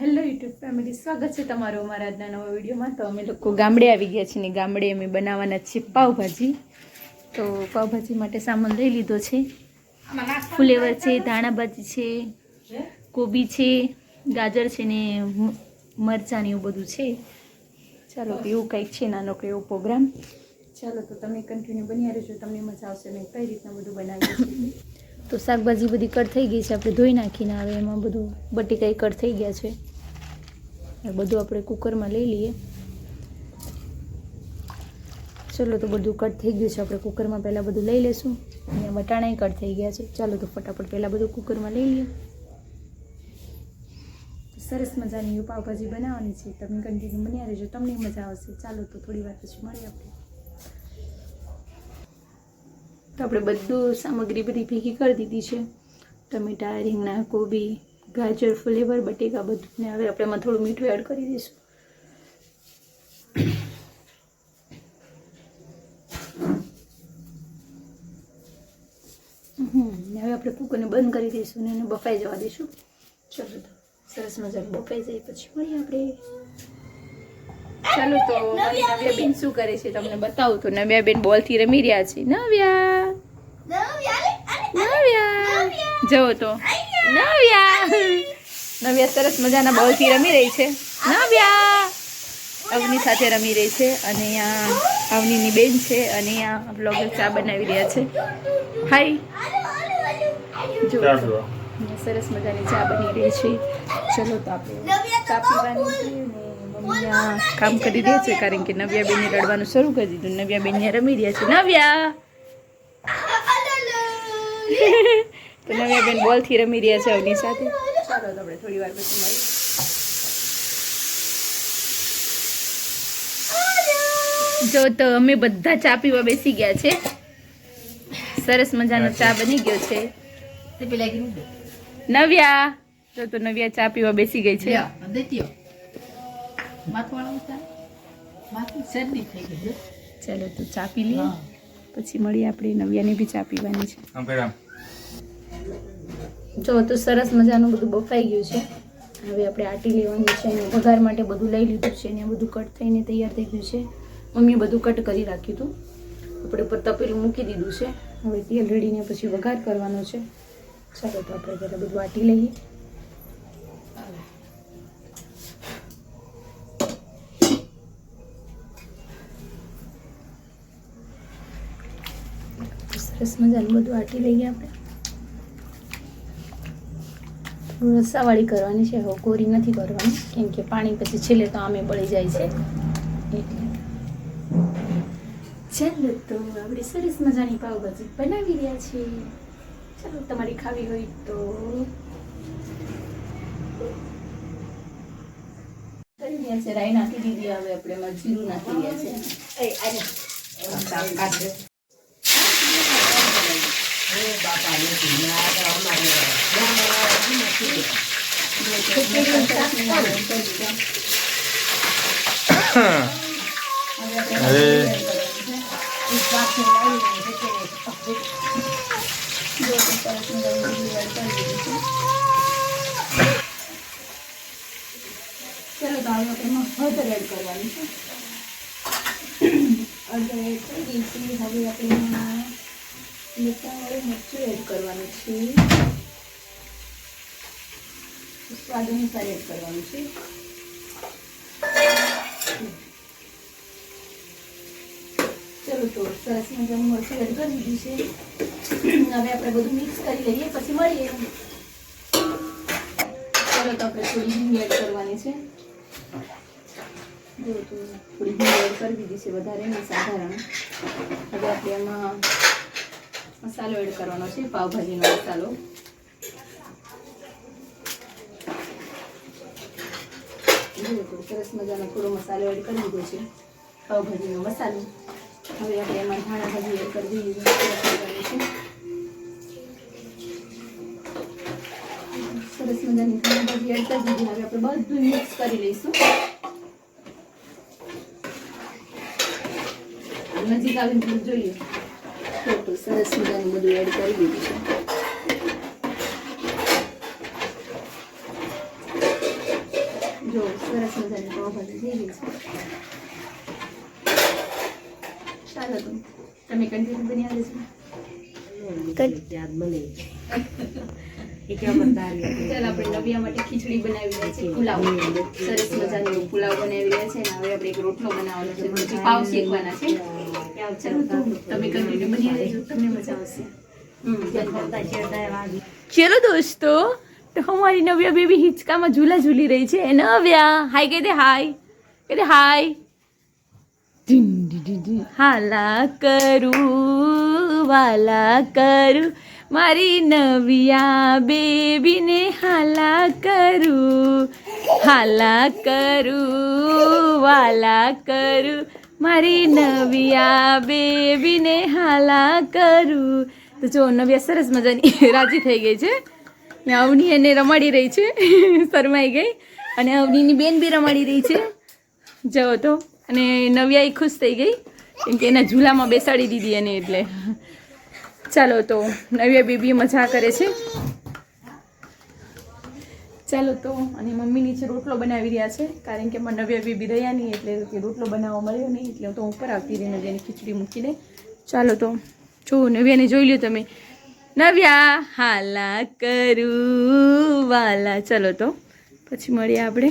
Hello YouTube family, સ્વાગત છે તમારું અમારા આજના નવા વિડીયોમાં. તો અમે લોકો ગામડે આવી ગયા છીએ ને ગામડે અમે બનાવવાના છે પાવભાજી તો પાવભાજી માટે સામાન લઈ લીધો છે. ફુલેવર છે, ધાણાભાજી છે, કોબી છે, ગાજર છે ને મરચાં ને એવું બધું છે. ચાલો એવું કંઈક છે નાનો કે એવો પ્રોગ્રામ. ચાલો તો તમે કન્ટિન્યુ બની રહેજો, તમને મજા આવશે મેં કઈ રીતના બધું બનાવ્યું છે તો શાકભાજી બધી કટ થઈ ગઈ છે, આપણે ધોઈ નાખીને આવે એમાં બધું બટેકાઈ કટ થઈ ગયા છે. એ બધું આપણે કુકરમાં લઈ લઈએ. ચલો તો બધું કટ થઈ ગયું છે, આપણે કુકરમાં પહેલાં બધું લઈ લેશું. અને વટાણાય કટ થઈ ગયા છે. ચાલો તો ફટાફટ પહેલાં બધું કુકરમાં લઈ લઈએ. સરસ મજાની પાવભાજી બનાવવાની છે. તમે કન્ટિન્યુ બન્યા રહેજો, તમને મજા આવશે. ચાલો તો થોડી વાર પછી મળીએ આપણે. તો આપણે બધું સામગ્રી બધી ભેગી કરી દીધી છે. ટમેટા, રીંગણા, કોબી, ગાજર, ફ્લેવર, બટેકા બધું ને હવે આપણે એમાં થોડું મીઠું એડ કરી દઈશું. હવે આપણે કુકરને બંધ કરી દઈશું ને એને બફાઈ જવા દઈશું. ચલો સરસ મજાનું બફાઈ જાય પછી મળીએ આપણે. ચાલો તો મારી નવ્યાબેન શું કરે છે તમને બતાવું તો. નવ્યા બેન બોલથી રમી રહ્યા છે. નવ્યા. નવ્યા. જો તો. નવ્યા. નવ્યા સરસ મજાના બોલથી રમી રહી છે. નવ્યા. અવની સાથે રમી રહી છે અને અહીંયા અવનીની બેન છે અને અહીંયા બ્લોગર ચા બનાવી રહ્યા છે. હાય જો. સરસ મજાની ચા બની રહી છે. ચલો તો આપણે ચા પીવાની કામ કરી રહ્યા છે કારણ કે નવ્યા બેને રડવાનું શરૂ કરી દીધું. નવ્યા બેન રમી રહ્યા છે. નવ્યા! તો નવ્યાબેન બોલથી રમી રહ્યા છે અવની સાથે. ચાલો આપણે થોડી વાર પછી મળીએ. જો તો અમે બધા ચા પીવા બેસી ગયા છે. સરસ મજાનો ચા બની ગયો છે. નવ્યા! જો તો નવ્યા ચા પીવા બેસી ગઈ છે. ચાલો તો ચા પી લઈએ. પછી મળીએ આપણે નવ્યાને બી ચા પીવાની છે. જો તો સરસ મજાનું બધું બફાઈ ગયું છે. હવે આપણે આટી લેવાની છે અને વઘાર માટે બધું લઈ લીધું છે અને બધું કટ થઈને તૈયાર થઈ ગયું છે. મમ્મીએ બધું કટ કરી રાખ્યું હતું. આપણે ઉપર તપેલું મૂકી દીધું છે. હવે તેલ રેડીને પછી વઘાર કરવાનો છે. ચાલો તો આપણે પહેલાં બધું આટી લઈએ. સરસ મજાનું બધું આટી લઈએ આપણે. રસાવાળી કરવાની છે. હવે કોરી નથી કરવાની કેમ કે પાણી પછી છેલ્લે તો આમે બળી જાય છે. એટલે. ચાલો તો આપણે સરસ મજાની પાવભાજી બનાવી રહ્યા છીએ. ચાલો તમારી ખાવી હોય તો. કરી રહ્યા છે. રાઈ નાખી દીધી. હવે આપણે એમાં જીરું નાખી રહ્યા છે ચલો તો હવે આપણે હળદર એડ કરવાની છે. હળદર એડ કરી હવે આપણે લસણવાળું મરચું એડ કરવાનું છે. સ્વાદ અનુસાર એડ કરવાનું છે. ચલો તો સરસ મજાનું મરચું એડ કરી દીધું છે. હવે આપણે બધું મિક્સ કરી લઈએ, પછી મળીએ. ચલો તો આપણે થોડી હિંગ એડ કરવાની છે. જો તો થોડી હિંગ એડ કરી દીધી છે વધારે નહીં, સાધારણ. હવે આપણે એમાં મસાલો એડ કરવાનો છે, પાવભાજીનો મસાલો. સરસ મજાનો થોડો મસાલો એડ કરી દીધો છે, પાવભાજીનો મસાલો. હવે આપણે એમાં ધાણા ભાજી એડ કરી દીધી સરસ મજાની ધાણા ભાજી એડ કરી દીધી, હવે આપણે બધું મિક્સ કરી લઈશું. નજીક આવીને જોઈએ. તો સરસ મજાનું બધું એડ કરી દીધું છે. જો, સરસ મજાની પાવભાજી થઈ ગઈ છે. ચાલો તો, તમે કન્ટિન્યુ બની આવે છે ચાલ આપણે નવિયા માટે ખીચડી બનાવી રહ્યા છે પુલાવ. સરસ મજાનો પુલાવ બનાવી રહ્યા છે અને હવે આપણે એક રોટલો બનાવવાનો છે. પછી પાવ શેકવાના છે. ચાલો તમે કન્ટિન્યુ બની રહેજો. તમને મજા આવશે. ચલો દોસ્તો તો અમારી નવ્યા બેબી હિંચકામાં ઝૂલા ઝૂલી રહી છે. નવ્યા હાય કહી દે હાય. કહી દે હાય. હાલા કરું વાલા કરું. મારી નવિયા બેબીને હાલા કરું હાલા કરું, વાલા કરું. મારી નવિયા બેબીને હાલા કરું. તો જો, નવ્યા સરસ મજાની રાજી થઈ ગઈ છે. ને અવની એને રમાડી રહી છે, શરમાઈ ગઈ. અને અવનીની બેન બી રમાડી રહી છે. જવો તો. અને નવ્યાઈ ખુશ થઈ ગઈ, કેમ કે એના ઝૂલામાં બેસાડી દીધી એને એટલે. ચાલો તો નવ્યા બેબી મજા કરે છે. ચાલો તો અને મમ્મી નીચે રોટલો બનાવી રહ્યા છે. કારણ કે મારા નવ્યા બેબી રહ્યા નહીં એટલે કે રોટલો બનાવવા મળ્યો નહીં. એટલે તો ઉપર આવતી રહી નવ્યાની ખીચડી મૂકીને ચાલો તો જો નવ્યાને જોઈ લ્યો તમે. નવ્યા, હાલા કરું, વાલા. ચાલો તો પછી મળીએ આપણે.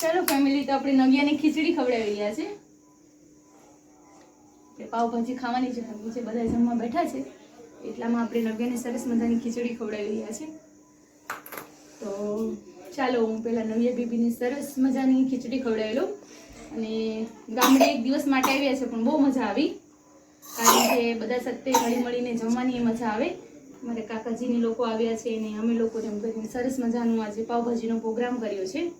ચાલો ફેમિલી તો આપણે નવ્યાને ખીચડી ખવડાવી રહ્યા છે. આપણે પાવભાજી ખાવાની છે. નીચે બધા જમવા બેઠા છે. એટલામાં આપણે નવ્યાને સરસ મજાની ખીચડી ખવડાવી રહ્યા છે. તો ચાલો, હું પહેલાં નવ્યા બેબીને સરસ મજાની ખીચડી ખવડાવી લઉં. અને ગામડે એક દિવસ માટે આવ્યા છે, પણ બહુ મજા આવી. કારણ કે બધા સત્તે હળી મળીને જમવાની મજા આવે. મારે કાકાજીની લોકો આવ્યા છે અને અમે લોકો જેમ કરીને સરસ મજાનું આજે પાવભાજીનો પ્રોગ્રામ કર્યો છે.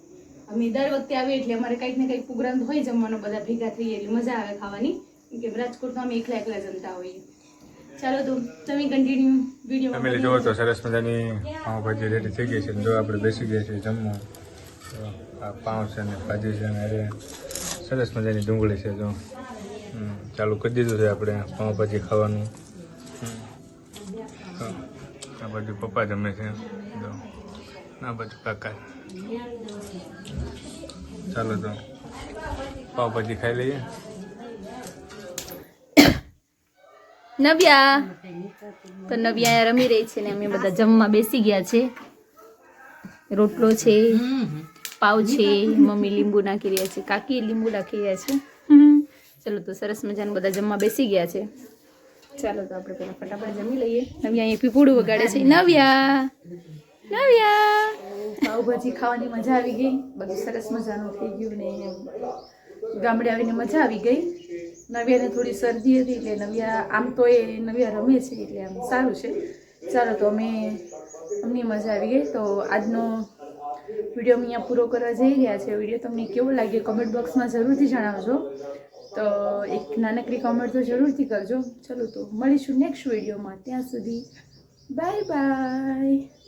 અમે દર વખતે આવીએ એટલે અમારે કંઈક ને કંઈક પ્રોગ્રામ હોય જમવાનો, બધા ભેગા થઈએ એટલે મજા આવે ખાવાની. કેમ રાજકોટમાં અમે એકલા એકલા જમતા હોઈએ. ચાલો તો તમે કન્ટિન્યુ વીડિયો ફેમિલી જોવો તો સરસ મજાની પાઉંભાજી રેડી થઈ ગઈ છે જો આપણે બેસી ગયા છીએ જમવા. આ પાઉં છે ને ભાજી છે ને અરે સરસ મજાની ડુંગળી છે જો. ચાલુ કરી દીધું છે આપણે પાઉંભાજી ખાવાનું. આ બાજુ પપ્પા જમે છે. જો આ બાજુ કાકા. ચાલો તો પાઉંભાજી ખાઈ લઈએ. નવ્યા. તો નવ્યા રમી રહી છે ને અમે બધા જમવા બેસી ગયા છે. રોટલો છે, પાવ છે, મમ્મી લીંબુ નાખી રહ્યા છે, કાકી લીંબુ નાખી રહ્યા છે. ચલો તો સરસ મજાનું બધા જમવા બેસી ગયા છે. ચાલો તો આપણે પેલા ફટાફટ જમી લઈએ. નવ્યા અહીંયા પીપુડું વગાડે છે. નવ્યા. નવ્યા. પાવભાજી ખાવાની મજા આવી ગઈ. બધું સરસ મજાનું થઈ ગયું ને ગામડે આવીને મજા આવી ગઈ. નવ્યાને થોડી શરદી હતી એટલે નવ્યા, આમ તો એ નવ્યા રમે છે એટલે આમ સારું છે. ચાલો તો અમે, અમને મજા આવી ગઈ. તો આજનો વીડિયો અમે અહીંયા પૂરો કરવા જઈ રહ્યા છે વીડિયો તમને કેવો લાગ્યો કમેન્ટ બોક્સમાં જરૂરથી જણાવજો. તો એક નાનકડી કોમેન્ટ તો જરૂરથી કરજો. ચલો તો મળીશું નેક્સ્ટ વિડીયોમાં. ત્યાં સુધી બાય બાય